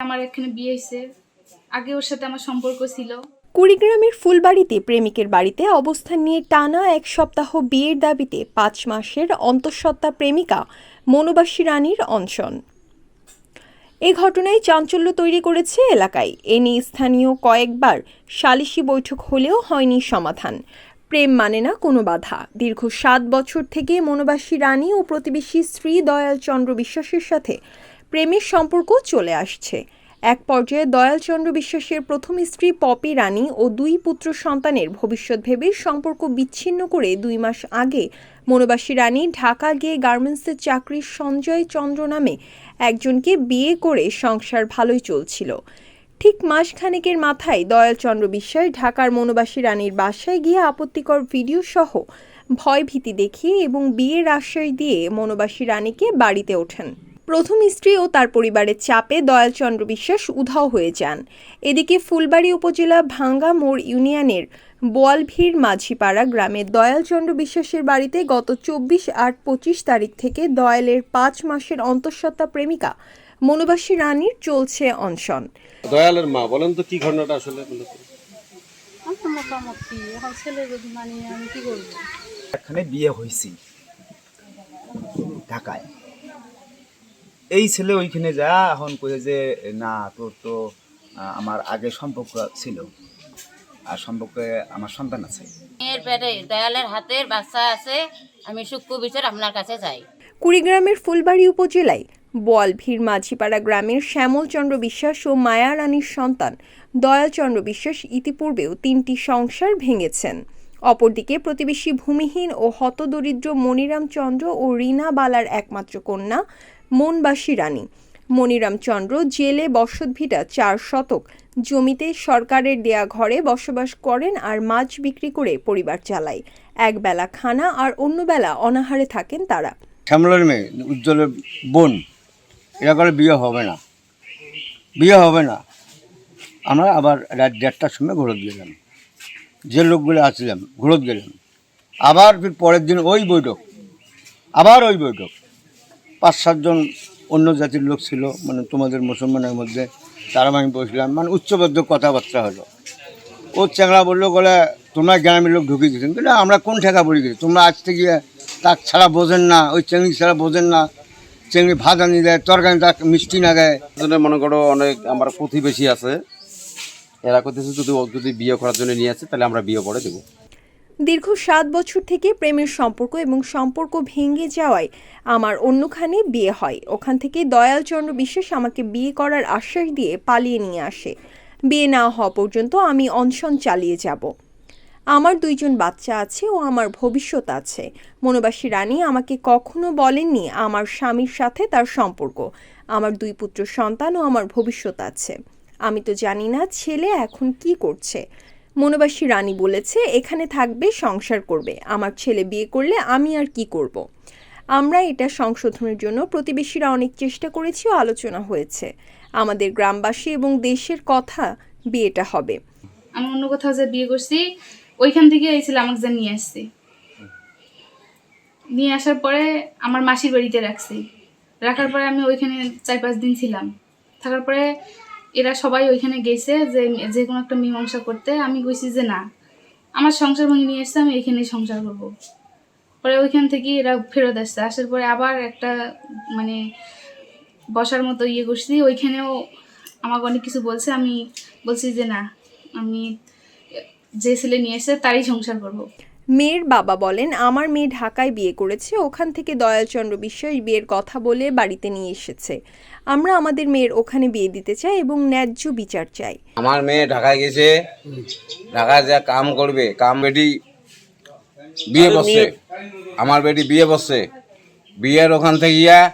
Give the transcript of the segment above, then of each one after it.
আমার এখানে বিয়ে হয়েছে। আগে ওর সাথে আমার সম্পর্ক ছিল। কুড়িগ্রামের ফুলবাড়িতে প্রেমিকের বাড়িতে অবস্থান নিয়ে টানা এক সপ্তাহ বিয়ের দাবিতে পাঁচ মাসের অন্তঃসত্ত্বা প্রেমিকা মনোবাসী রানীর অনশন। এ ঘটনায় চাঞ্চল্য তৈরি করেছে এলাকায়। এ নিয়ে স্থানীয় কয়েকবার সালিশি বৈঠক হলেও হয়নি সমাধান। প্রেম মানে না কোনো বাধা। দীর্ঘ সাত বছর থেকে মনোবাসী রানী ও প্রতিবেশী শ্রী দয়াল চন্দ্র বিশ্বাসের সাথে প্রেমের সম্পর্ক চলে আসছে। এক পর্যায়ে দয়াল চন্দ্র বিশ্বাসের প্রথম স্ত্রী পপি রানী ও দুই পুত্র সন্তানের ভবিষ্যৎ ভেবে সম্পর্ক বিচ্ছিন্ন করে দুই মাস আগে মনোবাসী রানী ঢাকা গিয়ে গার্মেন্টসের চাকরির সঞ্জয় চন্দ্র নামে একজনকে বিয়ে করে সংসার ভালোই চলছিল। ঠিক মাসখানেকের মাথায় দয়াল চন্দ্র বিশ্বাস ঢাকার মনোবাসী রানীর বাসায় গিয়ে আপত্তিকর ভিডিও সহ ভয় ভীতি দেখিয়ে এবং বিয়ের আশ্রয় দিয়ে মনোবাসী রানীকে বাড়িতে ওঠেন। প্রথম স্ত্রী ও তার পরিবারের চাপে দয়াল চন্দ্র বিশ্বাস উধাও হয়ে যান। এদিকে ফুলবাড়ি উপজেলা ভাঙ্গা মোড় ইউনিয়নের বোয়ালভিড় মাঝিপাড়া গ্রামের দয়াল চন্দ্র বিশ্বাসের বাড়িতে গত চব্বিশ আট পঁচিশ তারিখ থেকে দয়ালের পাঁচ মাসের অন্তঃসত্ত্বা প্রেমিকা মনোবাসী রানীর চলছে অনশন। দয়ালের মা বলেন তো কি ঘটনাটা আসলে? এখন ছেলে যদি মানি আমি কি করব এখানে বিয়ে হয়েছি ঢাকায়। এই ছেলে ওইখানে যা এখন কয়ে যে না তোর তো আমার আগে সম্পর্ক ছিল। আর সম্পর্কে আমার সন্তান আছে। পেটে দয়ালের হাতের বাচ্চা আছে আমি সূক্ষ্ম বিচার আপনার কাছে যাই কুড়িগ্রামের ফুলবাড়ি উপজেলায় বোয়ালভিড় মাঝিপাড়া গ্রামের শ্যামলচন্দ্র বিশ্বাস ও মায়া রানীর সন্তান দয়ালচন্দ্র বিশ্বাস ইতিপূর্বেও তিনটি সংসার ভেঙেছেন। অপরদিকে প্রতিবেশী ভূমিহীন ও হতদরিদ্র মনিরাম চন্দ্র ও রীনা বালার একমাত্র কন্যা মনবাসী রানী। মনিরাম চন্দ্র জেলে বসতভিটা চার শতক। জমিতে সরকারের দেয়া ঘরে বসবাস করেন আর মাছ বিক্রি করে পরিবার চালায়। একবেলা খানা আর অন্য বেলা অনাহারে থাকেন তারা। শ্যামলের মেয়ে, উজ্জ্বলের বোন, এরা করে বিয়ে হবে না। বিয়ে হবে না। আমরা আবার রাত দেড়টার সময় ঘোরত গেলাম। যে লোকগুলো আসছিলাম ঘোরত গেলাম। আবার পরের দিন ওই বৈঠক। আবার ওই বৈঠক। পাঁচ সাতজন অন্য জাতির লোক ছিল মানে তোমাদের মুসলমানের মধ্যে, তারা আমি বসলাম মানে উচ্চবদ্ধ কথাবার্তা হলো। ও চ্যাংড়া বলল, বলে, তোমরা গ্রামের লোক ঢুকিয়ে দিয়েছেন। কিন্তু আমরা কোন ঠেকা পড়ে গেছি তোমরা আজ থেকে তাক ছাড়া বোঝেন না, ওই চেংড়ি ছাড়া বোঝেন না। চেংড়ি ভাত আনি দেয়, তরকারি তাক মিষ্টি না দেয়। মনে করো, অনেক আমার প্রতিবেশী আছে। এরা করতেছে যদি ও যদি বিয়ে করার জন্য নিয়ে আসে, তাহলে আমরা বিয়ে করে দেবো। দীর্ঘ সাত বছর থেকে প্রেমের সম্পর্ক এবং সম্পর্ক ভেঙে যাওয়ায় আমার অন্যখানে বিয়ে হয়। ওখান থেকে দয়ালচন্দ্র বিশ্বাস আমাকে বিয়ে করার আশ্বাস দিয়ে পালিয়ে নিয়ে আসে। বিয়ে না হওয়া পর্যন্ত আমি অনশন চালিয়ে যাব। আমার দুইজন বাচ্চা আছে ও আমার ভবিষ্যৎ আছে। মনোবাসী রানী আমাকে কখনো বলেননি আমার স্বামীর সাথে তার সম্পর্ক। আমার দুই পুত্র সন্তান ও আমার ভবিষ্যৎ আছে। আমি তো জানি না ছেলে এখন কি করছে। মনোবাসী রানী বলেছে, এখানে থাকবে, সংসার করবে। আমার ছেলে বিয়ে করলে আমি আর কি করব। আমরা এটা সংশোধনের জন্য প্রতিবেশীরা অনেক চেষ্টা করেছি ও আলোচনা হয়েছে। আমাদের গ্রামবাসী এবং দেশের কথা বিয়েটা হবে। আমি অন্য কোথাও যে বিয়ে করছি, ওইখান থেকে এই ছেলে আমাকে যে নিয়ে আসছে। নিয়ে আসার পরে আমার মাসির বাড়িতে রাখছি। রাখার পরে আমি ওইখানে চার পাঁচ দিন ছিলাম। থাকার পরে এরা সবাই ওইখানে গেছে যে যে কোনো একটা মীমাংসা করতে। আমি কইছি যে না, আমার সংসার ভেঙে নিয়ে এসছে, আমি এখানেই সংসার করব। পরে ওইখান থেকে এরা ফেরত আসছে। আসার পরে আবার একটা মানে বসার মতো ইয়ে করছি। ওইখানেও আমাকে অনেক কিছু বলছে। আমি বলছি যে না, আমি যে ছেলে নিয়ে এসে তারই সংসার করব। মেয়ের বাবা বলেন আমার মেয়ে ঢাকায় বিয়ে করেছে ওখান থেকে দয়ালচন্দ্র বিশ্বাস বিয়ের কথা বলে বাড়িতে নিয়ে এসেছে। আমরা আমাদের মেয়ের ওখানে বিয়ে দিতে চাই এবং ন্যায্য বিচার চাই। আমার মেয়ে ঢাকায় গেছে ঢাকায় যা কাম করবে কাম বেটি বিয়ে বসছে। আমার বেটি বিয়ে বসছে। বিয়ের ওখান থেকে ইয়া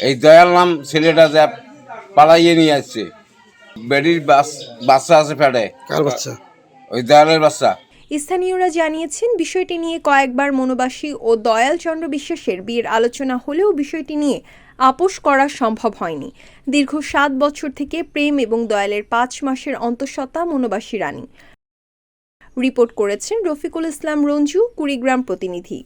এই দয়াল নাম ছেলেটা যা পালাইয়ে নিয়ে আসছে। বেটির বাস- বাচ্চা আছে ফেটে কার বাচ্চা? ওই দয়ালের বাচ্চা। স্থানীয়রা জানিয়েছেন, বিষয়টি নিয়ে কয়েকবার মনোবাসী ও দয়ালচন্দ্র বিশ্বাসের বিয়ের আলোচনা হলেও বিষয়টি নিয়ে আপোষ করা সম্ভব হয়নি। দীর্ঘ সাত বছর থেকে প্রেম এবং দয়ালের পাঁচ মাসের অন্তঃসত্ত্বা মনোবাসী রানী। রিপোর্ট করেছেন রফিকুল ইসলাম রঞ্জু, কুড়িগ্রাম প্রতিনিধি।